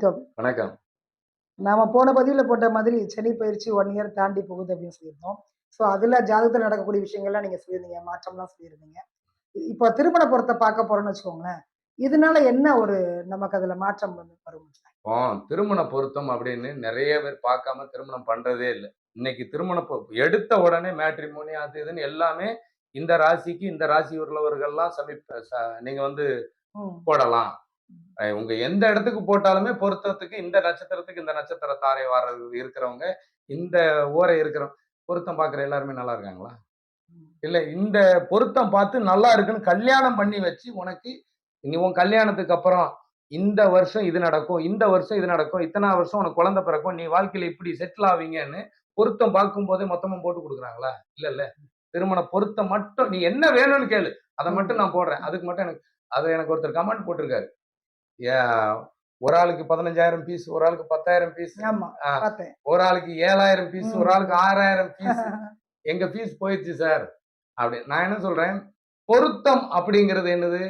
வணக்கம். வணக்கம். நாம போன பதிவுல போட்ட மாதிரி சனி பயிற்சி ஒன் இயர் தாண்டி போகுது அப்படின்னு சொல்லியிருந்தோம். ஸோ அதுல ஜாதகத்தில் நடக்கக்கூடிய விஷயங்கள்லாம் நீங்க சொல்லியிருந்தீங்க. மாற்றம்லாம் சொல்லியிருந்தீங்க. இப்போ திருமண பொருத்தை பார்க்க போறோம்னு வச்சுக்கோங்களேன். இதனால என்ன ஒரு நமக்கு அதுல மாற்றம் வந்து வரும் இப்போ திருமண பொருத்தம் அப்படின்னு நிறைய பேர் பார்க்காம திருமணம் பண்றதே இல்லை. இன்னைக்கு திருமண எடுத்த உடனே மேட்ரிமோனி அது இதுன்னு எல்லாமே இந்த ராசிக்கு இந்த ராசி உள்ளவர்கள்லாம் சமீப நீங்க வந்து போடலாம். உங்க எந்த இடத்துக்கு போட்டாலுமே பொருத்தத்துக்கு இந்த நட்சத்திரத்துக்கு இந்த நட்சத்திர தாரை வர இருக்கிறவங்க இந்த ஓரை இருக்கிற பொருத்தம் பார்க்குற எல்லாருமே நல்லா இருக்காங்களா. இல்ல இந்த பொருத்தம் பார்த்து நல்லா இருக்குன்னு கல்யாணம் பண்ணி வச்சு உனக்கு நீ உன் கல்யாணத்துக்கு அப்புறம் இந்த வருஷம் இது நடக்கும் இந்த வருஷம் இது நடக்கும் இத்தனை வருஷம் உனக்கு குழந்தை பிறக்கும் நீ வாழ்க்கையில இப்படி செட்டில் ஆவீங்கன்னு பொருத்தம் பார்க்கும் போதே மொத்தமும் போட்டு கொடுக்குறாங்களா? இல்ல இல்ல. திருமண பொருத்தம் மட்டும் நீ என்ன வேணும்னு கேளு. அதை மட்டும் நான் போடுறேன். அதுக்கு மட்டும் எனக்கு அது எனக்கு ஒருத்தர் கமெண்ட் போட்டிருக்காரு. ஒரு ஆளுக்கு பதினஞ்சாயிரம் பீஸ் ஒரு ஆளுக்கு பத்தாயிரம் பீஸ் ஒரு ஆளுக்கு ஏழாயிரம் பீஸ் ஒரு. ஆளுக்கு ஆறாயிரம் பீஸ் எங்க ஃபீஸ் போயிடுச்சு சார் அப்படி நான் என்ன சொல்றேன்? பொருத்தம் அப்படிங்கிறது என்னது?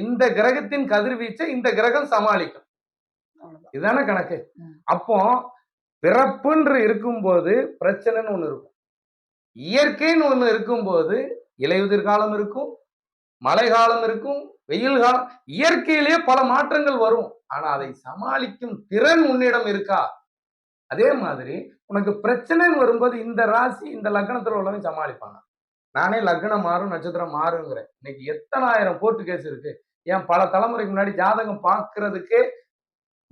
இந்த கிரகத்தின் கதிர்வீச்சை இந்த கிரகம் சமாளிக்கும். இதுதானே கணக்கு. அப்போ பிறப்புன்று இருக்கும்போது பிரச்சனைன்னு ஒண்ணு இருக்கும். இயற்கைன்னு ஒண்ணு இருக்கும்போது இலையுதிர் காலம் இருக்கும் மழை காலம் இருக்கும் வெயில் காலம் இயற்கையிலேயே பல மாற்றங்கள் வரும். ஆனா அதை சமாளிக்கும் திறன் உன்னிடம் இருக்கா? அதே மாதிரி உனக்கு பிரச்சனைன்னு வரும்போது இந்த ராசி இந்த லக்னத்துல உள்ளவன் சமாளிப்பாங்க நானே லக்னம் மாறும் நட்சத்திரம் மாறுங்கிறேன். இன்னைக்கு எத்தனாயிரம் கோர்ட்டு கேஸ் இருக்கு. ஏன் பல தலைமுறைக்கு முன்னாடி ஜாதகம் பார்க்கறதுக்கே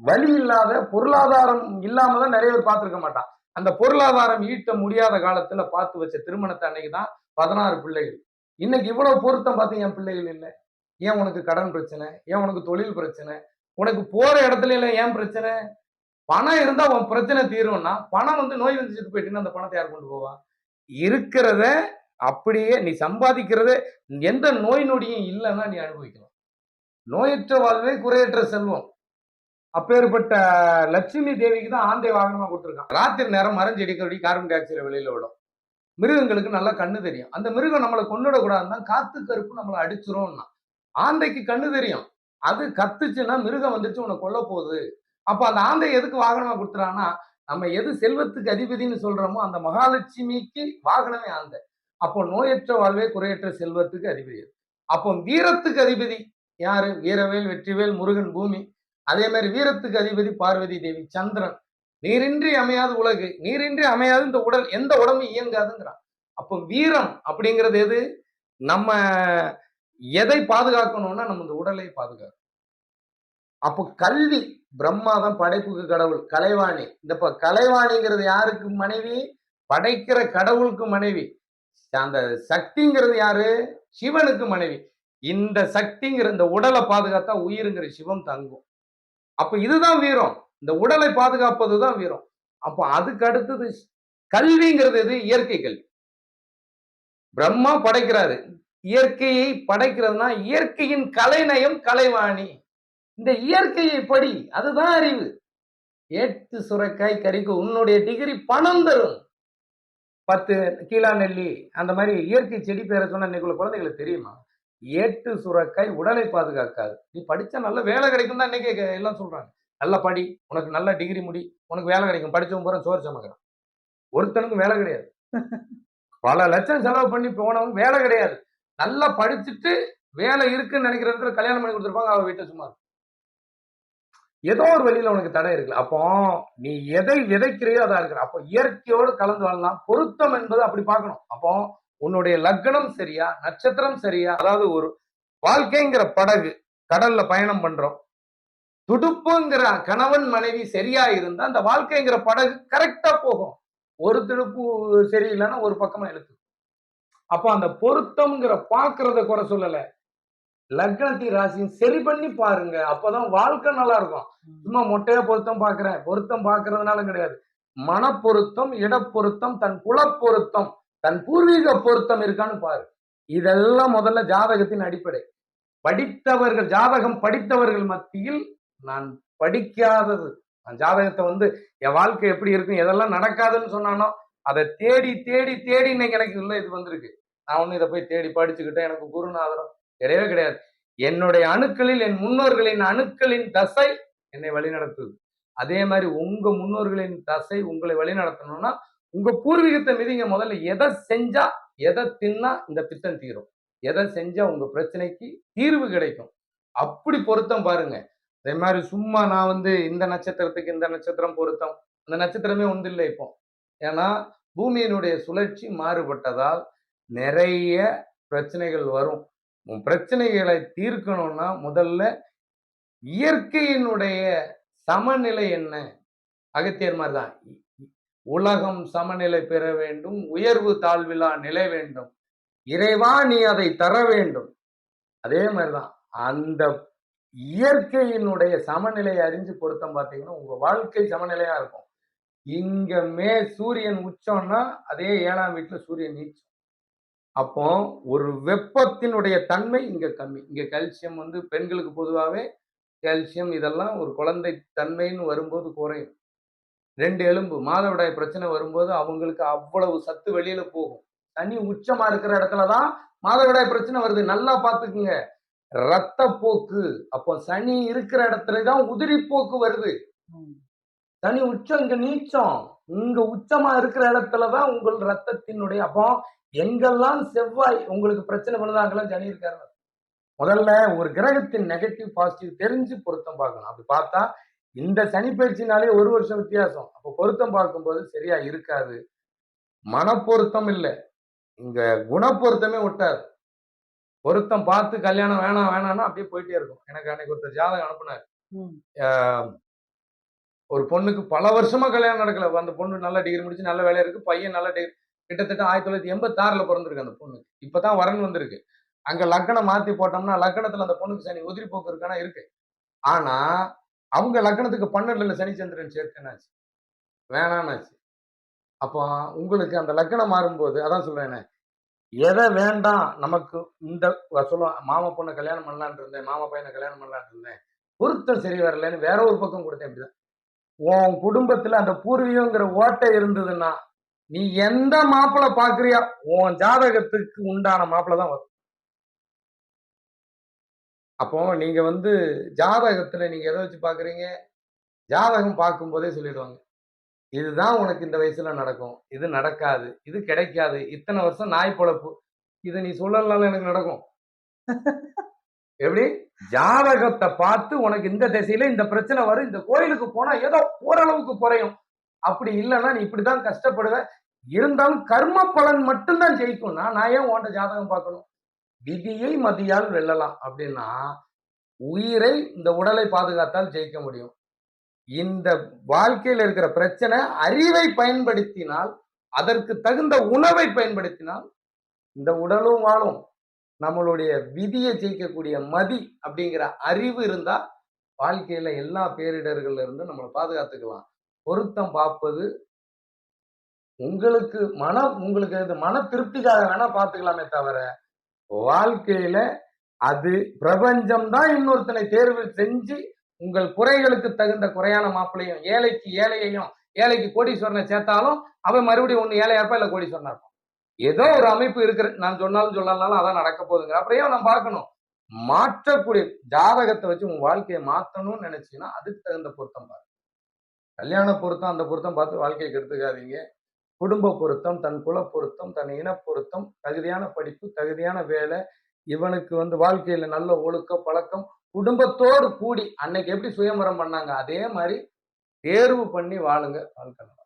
வழி இல்லாத பொருளாதாரம் இல்லாம தான் நிறைய பேர் பார்த்துருக்க மாட்டான். அந்த பொருளாதாரம் ஈட்ட முடியாத காலத்துல பார்த்து வச்ச திருமணத்தை அன்னைக்கு தான் பதினாறு பிள்ளைகள். இன்னைக்கு இவ்வளவு பொருத்தம் பார்த்து என் பிள்ளைகள் இல்லை. ஏன் உனக்கு கடன் பிரச்சனை? ஏன் உனக்கு தொழில் பிரச்சனை? உனக்கு போற இடத்துல இல்லை ஏன் பிரச்சனை? பணம் இருந்தா உன் பிரச்சனை தீரும்னா பணம் வந்து நோய் வந்து செத்து போயிட்டுன்னா அந்த பணத்தை யார் கொண்டு போவா? இருக்கிறத அப்படியே நீ சம்பாதிக்கிறத எந்த நோய் நொடியும் இல்லைன்னா நீ அனுபவிக்கலாம் நோயற்ற வாழ்வே குறையற்ற செல்வம். அப்பேற்பட்ட லட்சுமி தேவிக்கு தான் ஆந்தை வாகனமா கொடுத்துருக்கான். ராத்திரி நேரம் மரஞ்செடிக்கடி கார்பன் டை ஆக்சைடை வெளியில விடும். மிருகங்களுக்கு நல்லா கண்ணு தெரியும். அந்த மிருகம் நம்மளை கொண்டுடக்கூடாதுன்னா காத்து கருப்பு நம்மளை அடிச்சிரும்னா. ஆந்தைக்கு கண்ணு தெரியும். அது கத்துச்சுன்னா மிருகம் வந்துச்சு உன்னை கொல்ல போகுது. அப்போ அந்த ஆந்தை எதுக்கு வாகனமா கொடுத்துறான்னா நம்ம எது செல்வத்துக்கு அதிபதினு சொல்றோமோ அந்த மகாலட்சுமிக்கு வாகனமே ஆந்தை. அப்போ நோயற்ற வாழ்வே குறையற்ற செல்வத்துக்கு அதிபதி. அது. அப்போ வீரத்துக்கு அதிபதி யாரு? வீரவேல் வெற்றிவேல் முருகன் பூமி. அதே மாதிரி வீரத்துக்கு அதிபதி பார்வதி தேவி சந்திரன். நீரின்றி அமையாத உலகு நீரின்றி அமையாது இந்த உடல் எந்த உடம்பும் இயங்காதுங்கிறான். அப்போ வீரம் அப்படிங்கிறது எது? நம்ம எதை பாதுகாக்கணும்னா நம்ம இந்த உடலை பாதுகாக்கணும். அப்போ கல்வி பிரம்மா தான் படைப்புக்கு கடவுள் கலைவாணி. இந்த இப்போ கலைவாணிங்கிறது யாருக்கு மனைவி? படைக்கிற கடவுளுக்கு மனைவி. அந்த சக்திங்கிறது யாரு? சிவனுக்கு மனைவி. இந்த சக்திங்கிற இந்த உடலை பாதுகாத்தா உயிருங்கிற சிவம் தங்கும். அப்ப இதுதான் வீரம். இந்த உடலை பாதுகாப்பது தான் வீரம். அப்போ அதுக்கு அடுத்தது கல்விங்கிறது எது? இயற்கை கல்வி. பிரம்மா படைக்கிறாரு. இயற்கையை படைக்கிறதுனா இயற்கையின் கலைநயம் கலைவாணி. இந்த இயற்கையை படி அதுதான் அறிவு. ஏட்டு சுரக்காய் கறிக்கு உன்னுடைய டிகிரி பணம் தரும். பத்து கீழா நெல்லி அந்த மாதிரி இயற்கை செடி பேர சொன்ன இன்னைக்குள்ள குழந்தைகளுக்கு தெரியுமா? ஏட்டு சுரக்காய் உடலை பாதுகாக்காது. நீ படிச்சா நல்ல வேலை கிடைக்கும் தான் இன்னைக்கு எல்லாம் சொல்றாங்க. நல்ல படி உனக்கு நல்ல டிகிரி முடி உனக்கு வேலை கிடைக்கும் படிச்சவன் பூரா சோறு சமைக்கிறான். ஒருத்தனுக்கும் வேலை கிடையாது. பல லட்சம் செலவு பண்ணி போனவங்க வேலை கிடையாது. நல்லா படிச்சுட்டு வேலை இருக்குன்னு நினைக்கிற இடத்துல கல்யாணம் பண்ணி கொடுத்துருப்பாங்க அவள் வீட்டை சும்மா இருக்கும். ஏதோ ஒரு வழியில உனக்கு தடை இருக்கு அப்போ நீ எதை விதைக்கிறையோ அதான் இருக்கிற அப்போ இயற்கையோடு கலந்து வாழலாம். பொருத்தம் என்பது அப்படி பார்க்கணும். அப்போ உன்னுடைய லக்னம் சரியா நட்சத்திரம் சரியா அதாவது ஒரு வாழ்க்கைங்கிற படகு கடல்ல பயணம் பண்றோம். துடுப்புங்கிற கணவன் மனைவி சரியா இருந்தா அந்த வாழ்க்கைங்கிற படகு கரெக்டா போகும். ஒரு துடுப்பு சரியில்லைன்னா ஒரு பக்கமா இழுத்து அப்போ அந்த பொருத்தம்ங்கிற பாக்குறத குறை சொல்லல. லக்னத்தி ராசியும் சரி பண்ணி பாருங்க. அப்பதான் வாழ்க்கை நல்லா இருக்கும். சும்மா மொட்டையா பொருத்தம் பாக்குறேன். பொருத்தம் பாக்குறதுனால கிடையாது. மனப்பொருத்தம் இடப்பொருத்தம் தன் குலப்பொருத்தம் தன் பூர்வீக பொருத்தம் இருக்கான்னு பாரு. இதெல்லாம் முதல்ல ஜாதகத்தின் அடிப்படை. படித்தவர்கள் ஜாதகம் படித்தவர்கள் மத்தியில் நான் படிக்காதது. நான் ஜாதகத்தை வந்து என் வாழ்க்கை எப்படி இருக்கும் எதெல்லாம் நடக்காதுன்னு சொன்னானோ அதை தேடி தேடி தேடி இன்னைக்கு எனக்கு இல்லை இது வந்திருக்கு. நான் ஒன்றும் இதை போய் தேடி படிச்சுக்கிட்டேன். எனக்கு குருநாதரம் கிடையவே கிடையாது. என்னுடைய அணுக்களில் என் முன்னோர்களின் அணுக்களின் தசை என்னை வழிநடத்துது. அதே மாதிரி உங்க முன்னோர்களின் தசை உங்களை வழிநடத்தணும்னா உங்க பூர்வீகத்தை மிதிங்க முதல்ல எதை செஞ்சா எதை தின்னா இந்த பித்தம் தீரும். எதை செஞ்சா உங்க பிரச்சனைக்கு தீர்வு கிடைக்கும். அப்படி பொருத்தம் பாருங்க. அதே மாதிரி சும்மா நான் வந்து இந்த நட்சத்திரத்துக்கு இந்த நட்சத்திரம் பொருத்தம் அந்த நட்சத்திரமே ஒன்று இல்லை இப்போ. ஏன்னா பூமியினுடைய சுழற்சி மாறுபட்டதால் நிறைய பிரச்சனைகள் வரும். பிரச்சனைகளை தீர்க்கணும்னா முதல்ல இயற்கையினுடைய சமநிலை என்ன? அகத்தியர் மாதிரி தான் உலகம் சமநிலை பெற வேண்டும் உயர்வு தாழ்விலா நிலை வேண்டும் இறைவா நீ அதை தர வேண்டும். அதே மாதிரிதான் அந்த இயற்கையினுடைய சமநிலையை அறிஞ்சு பொருத்தம் பார்த்தீங்கன்னா உங்க வாழ்க்கை சமநிலையா இருக்கும். இங்க மே சூரியன் உச்சம்னா அதே ஏழாம் வீட்டுல சூரியன் நீச்சம். அப்போ ஒரு வெப்பத்தினுடைய தன்மை இங்க கம்மி. இங்க கால்சியம் வந்து பெண்களுக்கு பொதுவாகவே கால்சியம் இதெல்லாம் ஒரு குழந்தை தன்மைன்னு வரும்போது குறையும். ரெண்டு எலும்பு மாதவிடாய் பிரச்சனை வரும்போது அவங்களுக்கு அவ்வளவு சத்து வெளியில போகும். தனி உச்சமா இருக்கிற இடத்துல தான் மாதவிடாய் பிரச்சனை வருது. நல்லா பாத்துக்குங்க ரத்த போக்கு அப்போ சனி இருக்கிற இடத்துல தான் உதிரி போக்கு வருது. சனி உச்சம் இங்க நீச்சம். இங்க உச்சமா இருக்கிற இடத்துல தான் உங்கள் ரத்தத்தினுடைய அப்போ எங்கெல்லாம் செவ்வாய் உங்களுக்கு பிரச்சனை பண்ணுதோ அங்கெல்லாம் சனி இருக்காரு. முதல்ல ஒரு கிரகத்தின் நெகட்டிவ் பாசிட்டிவ் தெரிஞ்சு பொருத்தம் பார்க்கணும். அப்படி பார்த்தா இந்த சனி பயிற்சினாலே ஒரு வருஷம் வித்தியாசம். அப்போ பொருத்தம் பார்க்கும்போது சரியா இருக்காது. மனப்பொருத்தம் இல்லை. இங்க குணப்பொருத்தமே விட்டாது பொருத்தம் பார்த்து கல்யாணம் வேணாம் வேணாம்னா அப்படியே போயிட்டே இருக்கும். எனக்கு அன்னைக்கு ஒருத்தர் ஜாதகம் அனுப்புனார். ஒரு பொண்ணுக்கு பல வருஷமா கல்யாணம் நடக்கல. அந்த பொண்ணு நல்ல டிகிரி முடிச்சு நல்ல வேலையா இருக்கு. பையன் நல்ல டிகிரி கிட்டத்தட்ட ஆயிரத்தி தொள்ளாயிரத்தி எண்பத்தாறுல பிறந்திருக்கு அந்த பொண்ணுக்கு. இப்பதான் வரன் வந்திருக்கு. அங்க லக்கணம் மாத்தி போட்டோம்னா லக்கணத்துல அந்த பொண்ணுக்கு சனி உதிரி போக்கு இருக்கானா? இருக்கு. ஆனா அவங்க லக்கணத்துக்கு பன்னெண்டுல சனிச்சந்திரன் சேர்க்கனாச்சு. வேணான்னாச்சு அப்போ உங்களுக்கு அந்த லக்கணம் மாறும்போது அதான் சொல்றேனே எதை வேண்டாம் நமக்கு இந்த சொல்லுவோம் மாமா பொண்ணை கல்யாணம் பண்ணலான் இருந்தேன் மாமா பையனை கல்யாணம் பண்ணலான்னு இருந்தேன் பொருத்தம் சரி வரலன்னு வேற ஒரு பக்கம் கொடுத்தேன் இப்படிதான். உன் குடும்பத்துல அந்த பூர்வீகங்கிற ஓட்டை இருந்ததுன்னா நீ எந்த மாப்பிளை பாக்குறியா? உன் ஜாதகத்துக்கு உண்டான மாப்பிளை தான் வரும். அப்போ நீங்க வந்து ஜாதகத்துல நீங்க எதை வச்சு பாக்குறீங்க? ஜாதகம் பார்க்கும்போதே சொல்லிடுவாங்க. இதுதான் உனக்கு இந்த வயசுல நடக்கும். இது நடக்காது. இது கிடைக்காது. இத்தனை வருஷம் நாய் பொழப்பு. இது நீ சொல்லலாம் எனக்கு நடக்கும். எப்படி? ஜாதகத்தை பார்த்து உனக்கு இந்த திசையில இந்த பிரச்சனை வரும். இந்த கோயிலுக்கு போனா ஏதோ ஓரளவுக்கு குறையும். அப்படி இல்லைன்னா நீ இப்படிதான் கஷ்டப்படுவ. இருந்தாலும் கர்ம பலன் மட்டும்தான் ஜெயிக்கும்னா நான் ஏன் உன்ட ஜாதகம் பார்க்கணும்? விதியை மதியால் வெல்லலாம். அப்படின்னா உயிரை இந்த உடலை பாதுகாத்தால் ஜெயிக்க முடியும். இந்த வாழ்க்கையில் இருக்கிற பிரச்சனை அறிவை பயன்படுத்தினால் அதற்கு தகுந்த உணவை பயன்படுத்தினால் இந்த உடலும் வாழும். நம்மளுடைய விதியை ஜெயிக்கக்கூடிய மதி அப்படிங்கிற அறிவு இருந்தா வாழ்க்கையில எல்லா பேரிடர்கள்ல இருந்து நம்மளை பாதுகாத்துக்கலாம். பொருத்தம் பார்ப்பது உங்களுக்கு மன உங்களுக்கு இது மன திருப்திக்காக வேணா பார்த்துக்கலாமே தவிர வாழ்க்கையில அது பிரபஞ்சம் தான் இன்னொருத்தனை தேர்வு செஞ்சு உங்கள் குறைகளுக்கு தகுந்த குறையான மாப்பிளையும் ஏழைக்கு ஏழையையும் ஏழைக்கு கோடீஸ்வரனை சேர்த்தாலும் அவன் மறுபடியும் ஒன்று ஏழையா இருப்பா இல்லை கோடீஸ்வரனா இருப்பான் ஏதோ ஒரு அமைப்பு இருக்கிற நான் சொன்னாலும் சொல்லலனாலும் அதான் நடக்க போகுதுங்க அப்புறம் நம்ம நான் பார்க்கணும்? மாற்றக்கூடிய ஜாதகத்தை வச்சு உங்க வாழ்க்கையை மாற்றணும்னு நினைச்சீங்கன்னா அதுக்கு தகுந்த பொருத்தம் பாரு. கல்யாண பொருத்தம் அந்த பொருத்தம் பார்த்து வாழ்க்கையை கெடுத்துக்காதீங்க குடும்ப பொருத்தம் தன் குல பொருத்தம் தன் இன பொருத்தம் தகுதியான படிப்பு தகுதியான வேலை இவனுக்கு வந்து வாழ்க்கையில நல்ல ஒழுக்க பழக்கம் குடும்பத்தோடு கூடி அன்னைக்கு எப்படி சுயமரம் பண்ணாங்க? அதே மாதிரி தேர்வு பண்ணி வாழுங்க வாழ்க்கை